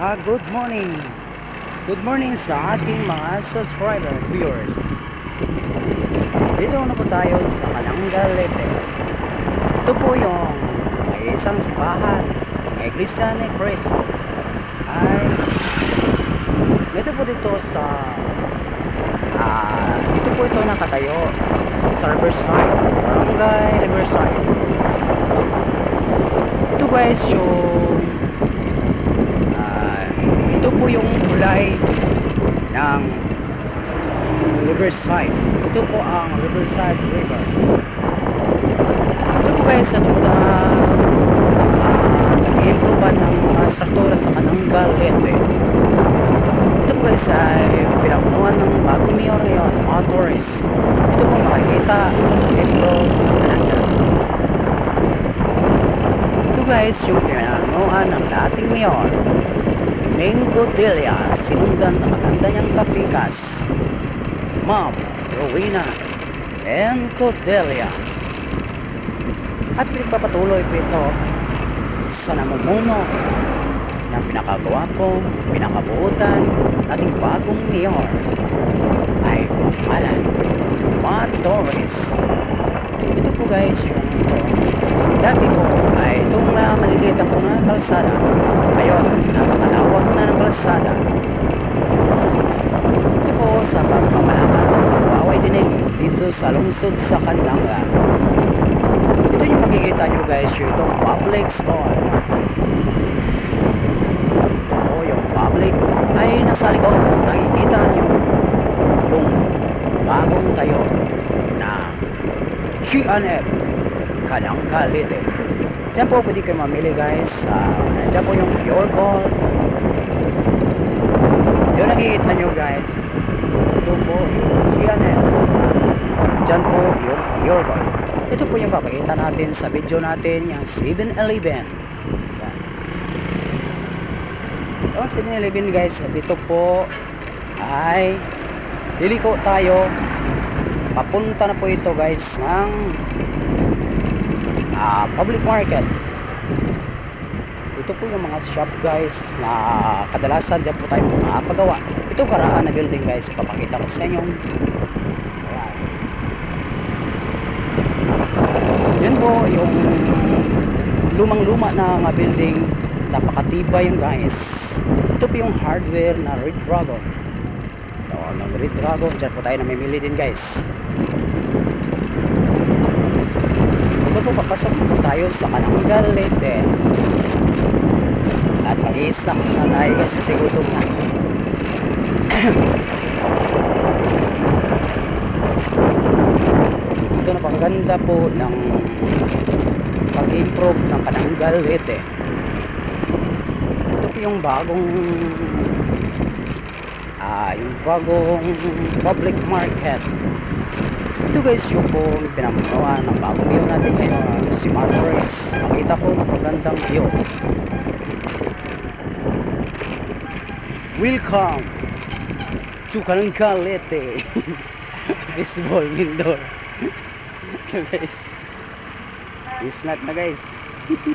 Ah, good morning. Good morning sa ating mga subscriber viewers. Dito na po tayo sa Kalanggal Leyte. Ito po yung may isang sipahan ng Iglesia ni Cristo. Ay, dito po dito sa ah, dito po ito nakatayo sa Riverside, Barangay Riverside. Ito guys yung Ah, ito po yung kulay ng Riverside. Ito po ang Riverside River. Ito po guys sa tumuda uh, nag-improve ng mga struktura sa Kananggal Leyte. Ito po guys ay pinapunuan ng bagong mayor ngayon, mga tourists. Ito po makikita libro ng Kananggal. Ito guys yung pinapunuan ng dating mayor Mingo Delia, sinundan ng maganda niyang kapikas. Ma'am Rowena and Cordelia. At pinagpapatuloy po ito sa namumuno ng pinakagwapo, pinakabuutan, ating bagong mayor ay Alan Juan Torres. Ito po guys yung ito. Dati po ay itong uh, maliliit ang kalsada. Ngayon, kalsada. Ito po sa pagmamalakad ng Huawei Dinig dito sa lungsod sa Kanlanga. Ito yung makikita nyo guys, yung public school. Ito po yung public ay nasa likod. Nakikita nyo yung bagong tayo na GNF Kalangka Leyte. Diyan po pwede kayo mamili guys. Uh, diyan po yung pure gold. Yung nakikita nyo guys. Ito po yung GNF. Diyan po yung pure gold. Ito po yung papakita natin sa video natin yung 7-Eleven. Yan. Yung 7-Eleven guys, dito po ay liliko tayo papunta na po ito guys ng uh, public market. Ito po yung mga shop guys na kadalasan dyan po tayo makapagawa. Ito karaan na building guys papakita ko sa inyo. Yan po yung lumang luma na nga building. Napakatibay yung guys. Ito po yung hardware na Red Dragon. Ito ng Red Dragon. Dyan po tayo namimili din guys papasok po tayo sa Kananggal Leyte. At mag-i-snack na tayo kasi sigutom na ito napakaganda po ng pag-improve ng Kananggal Leyte. Ito po yung bagong ah yung bagong public market ito guys yung po pinamunuan ng bagong view natin ngayon si Martores makita po napagandang view. Welcome to Kananggal Leyte baseball indoor guys is not na guys